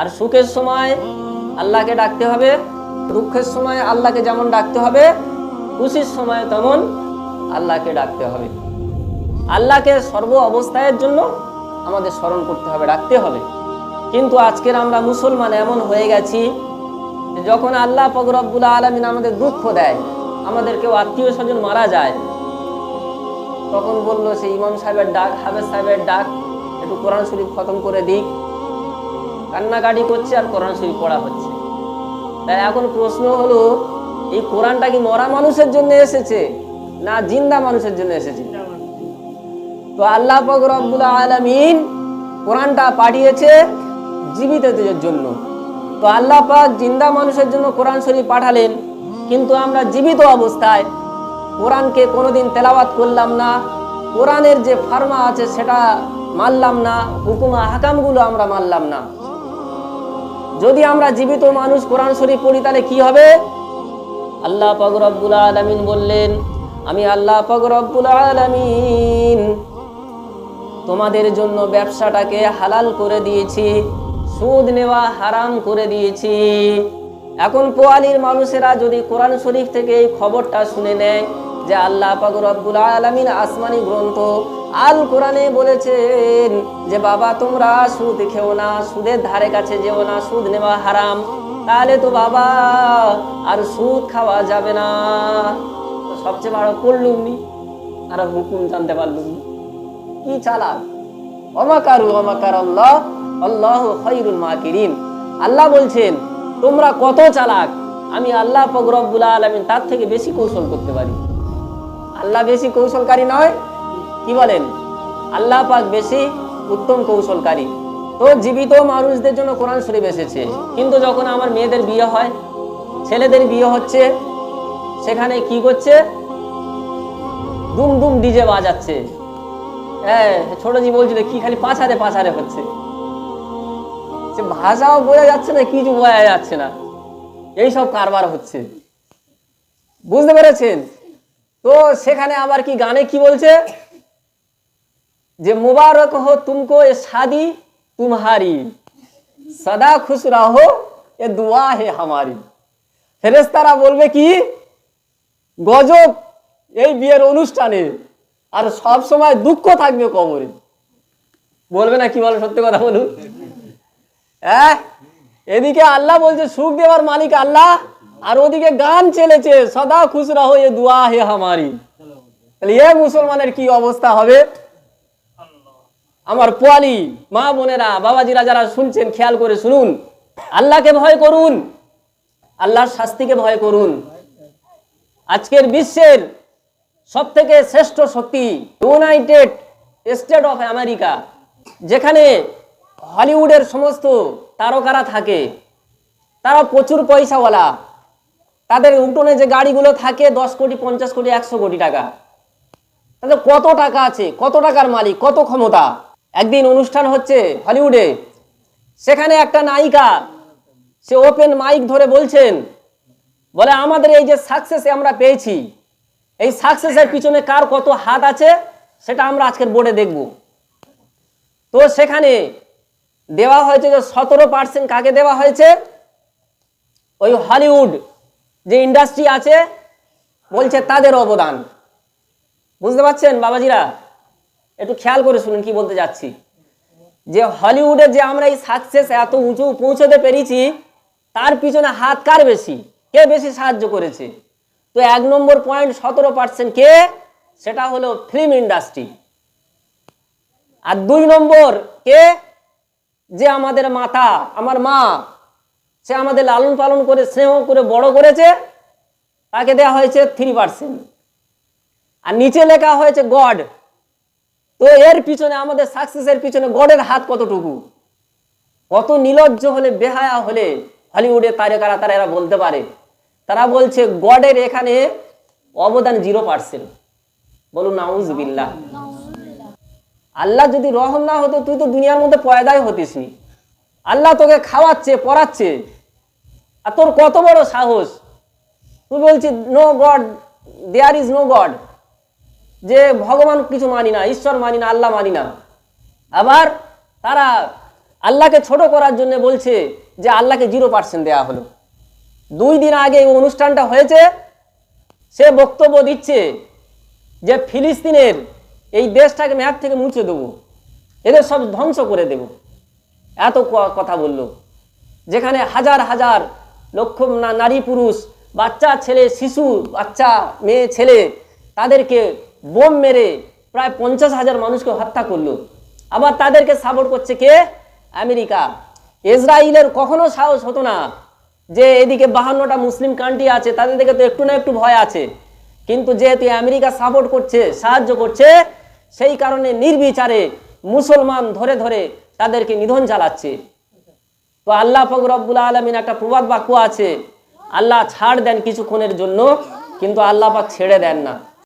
আর সুখের সময় আল্লাহকে ডাকতে হবে, দুঃখের সময় আল্লাহকে যেমন ডাকতে হবে, খুশির সময় তেমন আল্লাহকে ডাকতে হবে। আল্লাহকে সর্ব অবস্থায়ের জন্য আমাদের স্মরণ করতে হবে ডাকতে হবে। কিন্তু আজকের আমরা মুসলমান এমন হয়ে গেছি যখন আল্লাহ ফকরবুল আলমিন আমাদের দুঃখ দেয়, আমাদের কেউ আত্মীয় স্বজন মারা যায়, তখন বলল সে ইমাম সাহেবের ডাক, হাফেজ সাহেবের ডাক, একটু কোরআন শরীফ খতম করে দিক। কান্নাকাটি করছে আর কোরআন শরীফ পড়া হচ্ছে। তাই এখন প্রশ্ন হলো, এই কোরআনটা কি মরা মানুষের জন্য এসেছে না জিন্দা মানুষের জন্য এসেছে? তো আল্লাহ পাক রব্বুল আলামিন কোরআনটা পাঠিয়েছে জীবিতদের জন্য। তো আল্লাহ পাক জিন্দা মানুষের জন্য কোরআন শরীফ পাঠালেন, কিন্তু আমরা জীবিত অবস্থায় কোরআনকে কোনোদিন তেলাওয়াত করলাম না, কোরআনের যে ফার্মা আছে সেটা মানলাম না, হুকুমা হাকামগুলো আমরা মানলাম না। যদি আমরা জীবিত মানুষ কোরআন শরীফ পড়ি, তাহলে কি হবে? আল্লাহ পাক রব্বুল আলামিন বললেন, আমি আল্লাহ পাক রব্বুল আলামিন তোমাদের জন্য ব্যবসাটাকে হালাল করে দিয়েছি, সুদ নেওয়া হারাম করে দিয়েছি। এখন পোয়ালির মানুষেরা যদি কোরআন শরীফ থেকে এই খবরটা শুনে নেয় যে আল্লাহ পাক রব্বুল আলামিন আসমানি গ্রন্থ আল কোরআনে বলেছেন যে, বাবা, তোমরা সুদ খেও না, সুদের ধারে কাছে যেও না, সুদ নেওয়া হারাম। তাহলে তো বাবা, আর সুদ খাওয়া যাবে না। সবচেয়ে বড় করলুম নি আর হুকুম জানতে পারলুম কি চালাক? অমাকারু অমাকার আল্লাহ আল্লাহ খৈরুল মাকিরিন। আল্লাহ বলছেন, তোমরা কত চালাক? আমি আল্লাহ পাক রব্বুল আলামিন তার থেকে বেশি কৌশল করতে পারি। আল্লাহ বেশি কৌশলকারী নয় কি বলেন? আল্লাহ পাক বেশি উত্তম কৌশলকারী। তো জীবিত মানুষদের জন্য কোরআন শরীফ এসেছে। কিন্তু যখন আমার মেয়েদের বিয়ে হয়, ছেলেদের বিয়ে হচ্ছে, সেখানে কি করছে? দুম দুম ডিজে বাজাচ্ছে। হ্যাঁ ছোটজি বলছিল, কি খালি পাছারে পাছারে হচ্ছে? সে ভাষাও বোঝা যাচ্ছে না, কিছু বোঝা যাচ্ছে না। এই সব কারবার হচ্ছে। বুঝতে পেরেছেন? তো সেখানে আবার কি গানে কি বলছে? যে মুবারক হো তুমকো এ শাদি তুমহারি। সদা খুশ রাহো এ দুয়া হে হামারি। ফেরেস্তারা বলবে কি? গজব এই বিয়ের অনুষ্ঠানে। আর সব সময় দুঃখ থাকবে কবরে। বলবে না কি বলে, সত্যি কথা বলুন। হ্যাঁ? এদিকে আল্লাহ বলছে, সুখ দেওয়ার মালিক আল্লাহ। আর ওদিকে গান চলেছে, সদা খুশ রাহো এ দুয়া হে হামারি। তাহলে এ মুসলমানের কি অবস্থা হবে? আমার পোয়ালি, মা বোনেরা, বাবাজিরা যারা শুনছেন, খেয়াল করে শুনুন। আল্লাহকে ভয় করুন। আল্লাহর শাস্তিকে ভয় করুন। আজকের বিশ্বের সব থেকে শ্রেষ্ঠ শক্তি ইউনাইটেড স্টেট অফ আমেরিকা, যেখানে হলিউডের সমস্ত তারকারা থাকে। তারা প্রচুর পয়সাওয়ালা। তাদের উঠোনে যে গাড়িগুলো থাকে, দশ কোটি, পঞ্চাশ কোটি, একশো কোটি টাকা। তাদের কত টাকা আছে? কত টাকার মালিক? কত ক্ষমতা? একদিন অনুষ্ঠান হচ্ছে হলিউডে। সেখানে একটা নায়িকা, সে ওপেন মাইক ধরে বলছেন, বলে, আমাদের এই যে সাকসেস আমরা পেয়েছি, এই সাকসেসের পিছনে কার কত হাত আছে, সেটা আমরা আজকের বোর্ডে দেখব। তো সেখানে দেওয়া হয়েছে যে, সতেরো পার্সেন্ট কাকে দেওয়া হয়েছে? ওই হলিউড যে ইন্ডাস্ট্রি আছে, বলছে তাদের অবদান। বুঝতে পারছেন, বাবাজিরা? একটু খেয়াল করে শুনুন কি বলতে যাচ্ছি। যে হলিউডে যে আমরা এই সাকসেস এত উঁচু পৌঁছতে পেরেছি, তার পিছনে হাত কার বেশি? কে বেশি সাহায্য করেছে? তো এক নম্বর পয়েন্ট সতেরো পার্সেন্ট কে? সেটা হলো ফিল্ম ইন্ডাস্ট্রি আর দুই নম্বর কে? যে আমাদের মাতা, আমার মা, সে আমাদের লালন পালন করে, স্নেহ করে, বড় করেছে, তাকে দেওয়া হয়েছে থ্রি পার্সেন্ট আর নিচে লেখা হয়েছে গড তো এর পিছনে আমাদের সাকসেসের পিছনে গডের হাত কতটুকু? কত নিলজ্জ হলে, বেহায়া হলে হলিউডের তারকারা, তারা এরা বলতে পারে। তারা বলছে গডের এখানে অবদান জিরো পার্সেন্ট বলুন নাউজ বিল্লাহ আল্লাহ যদি রহম না হতো, তুই তো দুনিয়ার মধ্যে পয়দাই হতিস নি। আল্লাহ তোকে খাওয়াচ্ছে, পড়াচ্ছে। আর তোর কত বড় সাহস? তুই বলছিস no God there is no God যে ভগবান কিছু মানি না, ঈশ্বর মানি না, আল্লাহ মানি না। আবার তারা আল্লাহকে ছোট করার জন্য বলছে যে আল্লাহকে জিরো পার্সেন্ট দেওয়া হলো। দুই দিন আগে এই অনুষ্ঠানটা হয়েছে, সে বক্তব্য দিচ্ছে যে ফিলিস্তিনের এই দেশটাকে ম্যাপ থেকে মুছে দেবো, এদের সব ধ্বংস করে দেব। এত কথা বলল। যেখানে হাজার হাজার লক্ষ নারী পুরুষ, বাচ্চা, ছেলে, শিশু, বাচ্চা, মেয়ে, ছেলে, তাদেরকে বোম মেরে প্রায় পঞ্চাশ হাজার মানুষকে হত্যা করল। আবার তাদেরকে সাপোর্ট করছে কে? আমেরিকা। ইসরায়েলের কখনো সাহস হতো না যে এদিকে বাহান্নটা মুসলিম কান্ট্রি আছে, তাদের দিকে তো একটু না একটু ভয় আছে। কিন্তু যেহেতু আমেরিকা সাপোর্ট করছে, সাহায্য করছে, সেই কারণে নির্বিচারে মুসলমান ধরে ধরে তাদেরকে নিধন চালাচ্ছে। তো আল্লাহ পাক রব্বুল আলমিন একটা প্রবাদ বাক্য আছে, আল্লাহ ছাড় দেন কিছুক্ষণের জন্য, কিন্তু আল্লাহ পাক ছেড়ে দেন না।